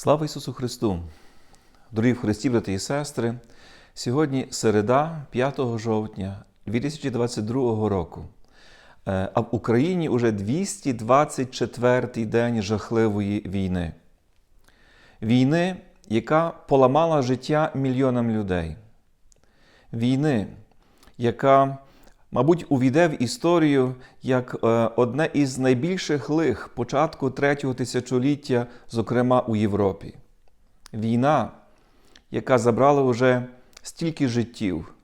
Слава Ісусу Христу! Дорогі в Христі, брати і сестри! Сьогодні середа, 5 жовтня 2022 року. Е, А в Україні уже 224-й день жахливої війни. Війни, яка поламала життя мільйонам людей. Війни, яка, мабуть, увійде в історію як е, одне із найбільших лих початку третього тисячоліття, зокрема у Європі. Війна, яка забрала вже стільки життів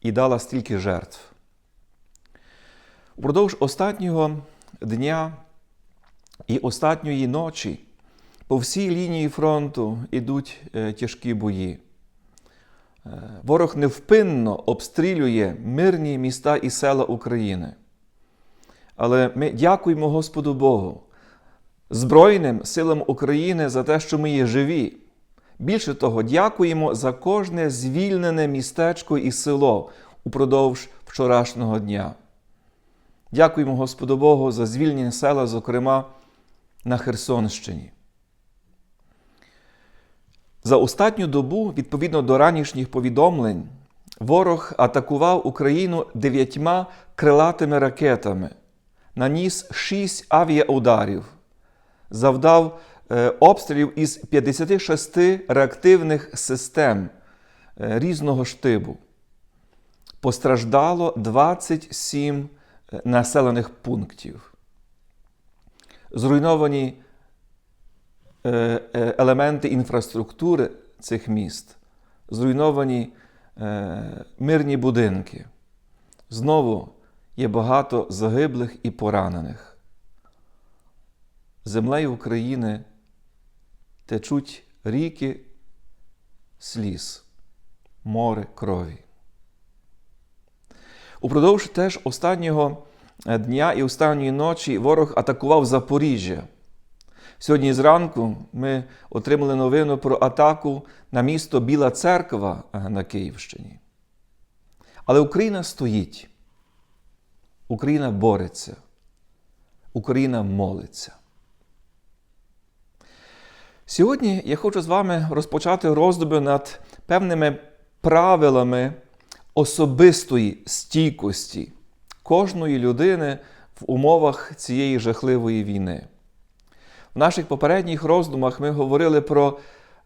і дала стільки жертв. Упродовж останнього дня і останньої ночі по всій лінії фронту йдуть е, тяжкі бої. Ворог невпинно обстрілює мирні міста і села України. Але ми дякуємо Господу Богу, Збройним силам України за те, що ми є живі. Більше того, дякуємо за кожне звільнене містечко і село упродовж вчорашнього дня. Дякуємо Господу Богу за звільнені села, зокрема на Херсонщині. За останню добу, відповідно до ранішніх повідомлень, ворог атакував Україну дев'ятьма крилатими ракетами, наніс шість авіаударів, завдав е, обстрілів із 56 реактивних систем е, різного штибу. Постраждало 27 е, населених пунктів. Зруйновані елементи інфраструктури цих міст, зруйновані е, мирні будинки. Знову є багато загиблих і поранених. Землею України течуть ріки сліз, море крові. Упродовж теж останнього дня і останньої ночі ворог атакував Запоріжжя. Сьогодні зранку ми отримали новину про атаку на місто Біла Церква на Київщині. Але Україна стоїть, Україна бореться, Україна молиться. Сьогодні я хочу з вами розпочати роздуби над певними правилами особистої стійкості кожної людини в умовах цієї жахливої війни. В наших попередніх роздумах ми говорили про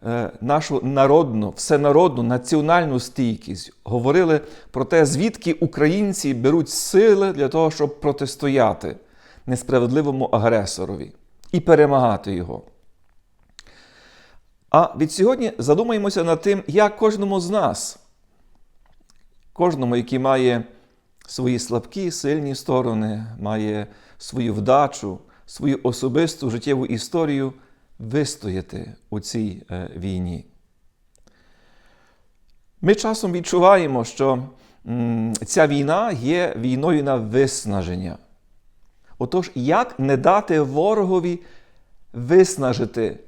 е, нашу народну, всенародну, національну стійкість, говорили про те, звідки українці беруть сили для того, щоб протистояти несправедливому агресорові і перемагати його. А від сьогодні задумаємося над тим, як кожному з нас, кожному, який має свої слабкі, сильні сторони, має свою вдачу, свою особисту життєву історію вистояти у цій е, війні. Ми часом відчуваємо, що ця війна є війною на виснаження. Отож, як не дати ворогові виснажити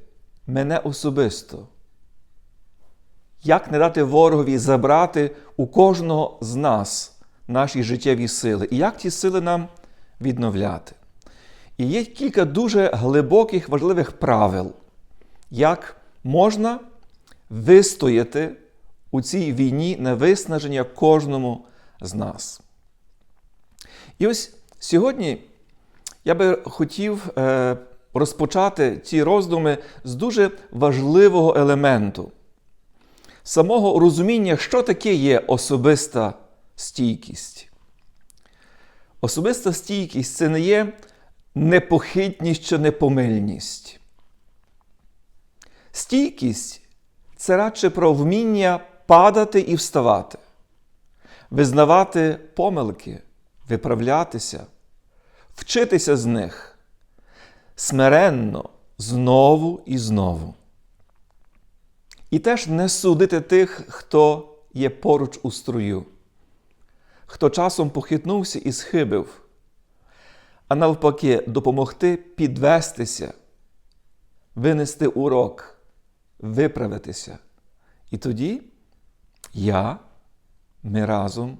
мене особисто? Як не дати ворогові забрати у кожного з нас наші життєві сили? І як ті сили нам відновляти? І є кілька дуже глибоких, важливих правил, як можна вистояти у цій війні на виснаження кожному з нас. І ось сьогодні я би хотів е, розпочати ці роздуми з дуже важливого елементу самого розуміння, що таке є особиста стійкість. Особиста стійкість це не є непохитність чи непомильність. Стійкість це радше про вміння падати і вставати, визнавати помилки, виправлятися, вчитися з них смиренно знову і знову. І теж не судити тих, хто є поруч у струю, хто часом похитнувся і схибив, а навпаки, допомогти підвестися, винести урок, виправитися. І тоді я, ми разом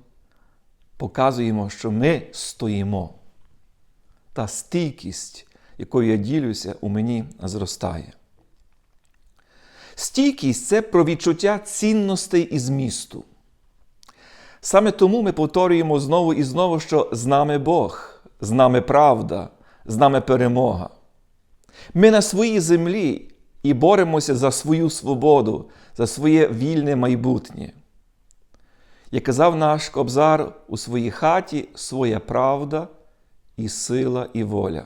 показуємо, що ми стоїмо. Та стійкість, якою я ділюся, у мені зростає. Стійкість це про відчуття цінностей і змісту. Саме тому ми повторюємо знову і знову, що з нами Бог, з нами правда, з нами перемога. Ми на своїй землі і боремося за свою свободу, за своє вільне майбутнє. Як казав наш Кобзар у своїй хаті своя правда і сила і воля.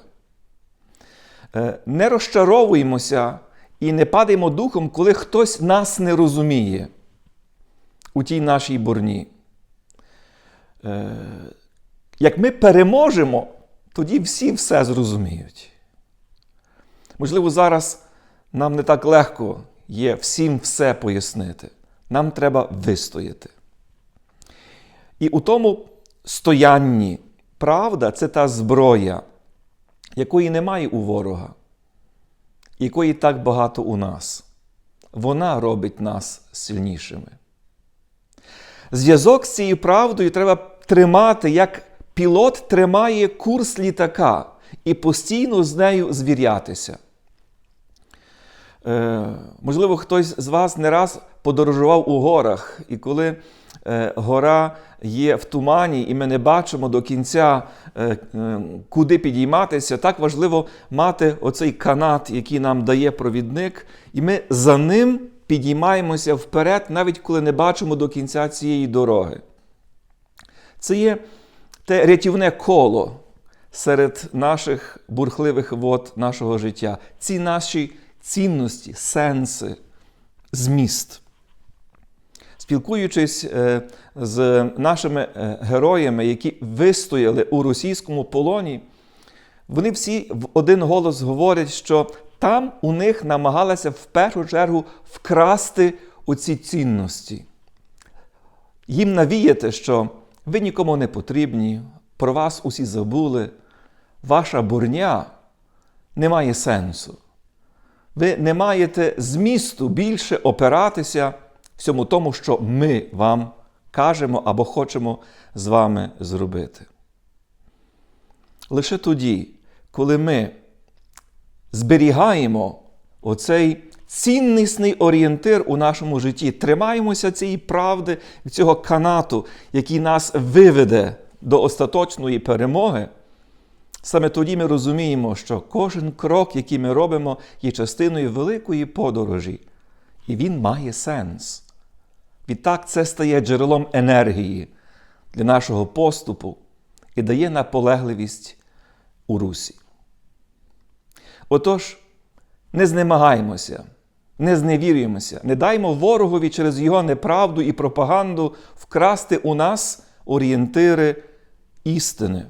Е, Не розчаровуємося і не падаємо духом, коли хтось нас не розуміє у тій нашій бурні. Як ми переможемо, тоді всі все зрозуміють. Можливо, зараз нам не так легко є всім все пояснити. Нам треба вистояти. І у тому стоянні правда це та зброя, якої немає у ворога, якої так багато у нас. Вона робить нас сильнішими. Зв'язок з цією правдою треба тримати, як пілот тримає курс літака і постійно з нею звірятися. Е, можливо, хтось з вас не раз подорожував у горах, і коли е, гора є в тумані, і ми не бачимо до кінця, е, куди підійматися, так важливо мати оцей канат, який нам дає провідник, і ми за ним підіймаємося вперед, навіть коли не бачимо до кінця цієї дороги. Це є те рятівне коло серед наших бурхливих вод нашого життя. Ці наші цінності, сенси, зміст. Спілкуючись е, з нашими е, героями, які вистояли у російському полоні, вони всі в один голос говорять, що там у них намагалися в першу чергу вкрасти оці цінності. Їм навіяти, що ви нікому не потрібні, про вас усі забули, ваша бурня не має сенсу. Ви не маєте змісту більше опиратися всьому тому, що ми вам кажемо або хочемо з вами зробити. Лише тоді, коли ми зберігаємо оцей ціннісний орієнтир у нашому житті, тримаємося цієї правди, цього канату, який нас виведе до остаточної перемоги. Саме тоді ми розуміємо, що кожен крок, який ми робимо, є частиною великої подорожі, і він має сенс. Відтак це стає джерелом енергії для нашого поступу і дає наполегливість у русі. Отож, не знемагаємося, не зневірюємося, не даймо ворогові через його неправду і пропаганду вкрасти у нас орієнтири істини.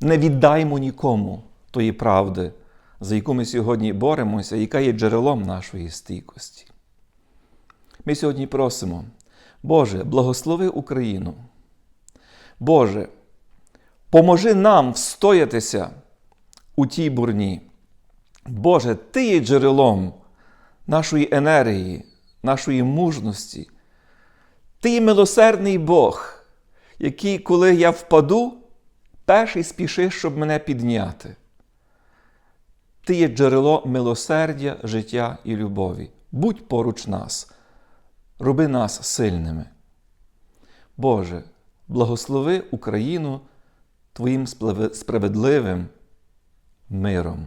Не віддаймо нікому тої правди, за яку ми сьогодні боремося, яка є джерелом нашої стійкості. Ми сьогодні просимо, Боже, благослови Україну. Боже, поможи нам встоятися у тій бурні. Боже, Ти є джерелом нашої енергії, нашої мужності. Ти милосердний Бог, який, коли я впаду, перший спішиш, щоб мене підняти. Ти є джерело милосердя, життя і любові. Будь поруч нас, роби нас сильними. Боже, благослови Україну Твоїм справедливим миром.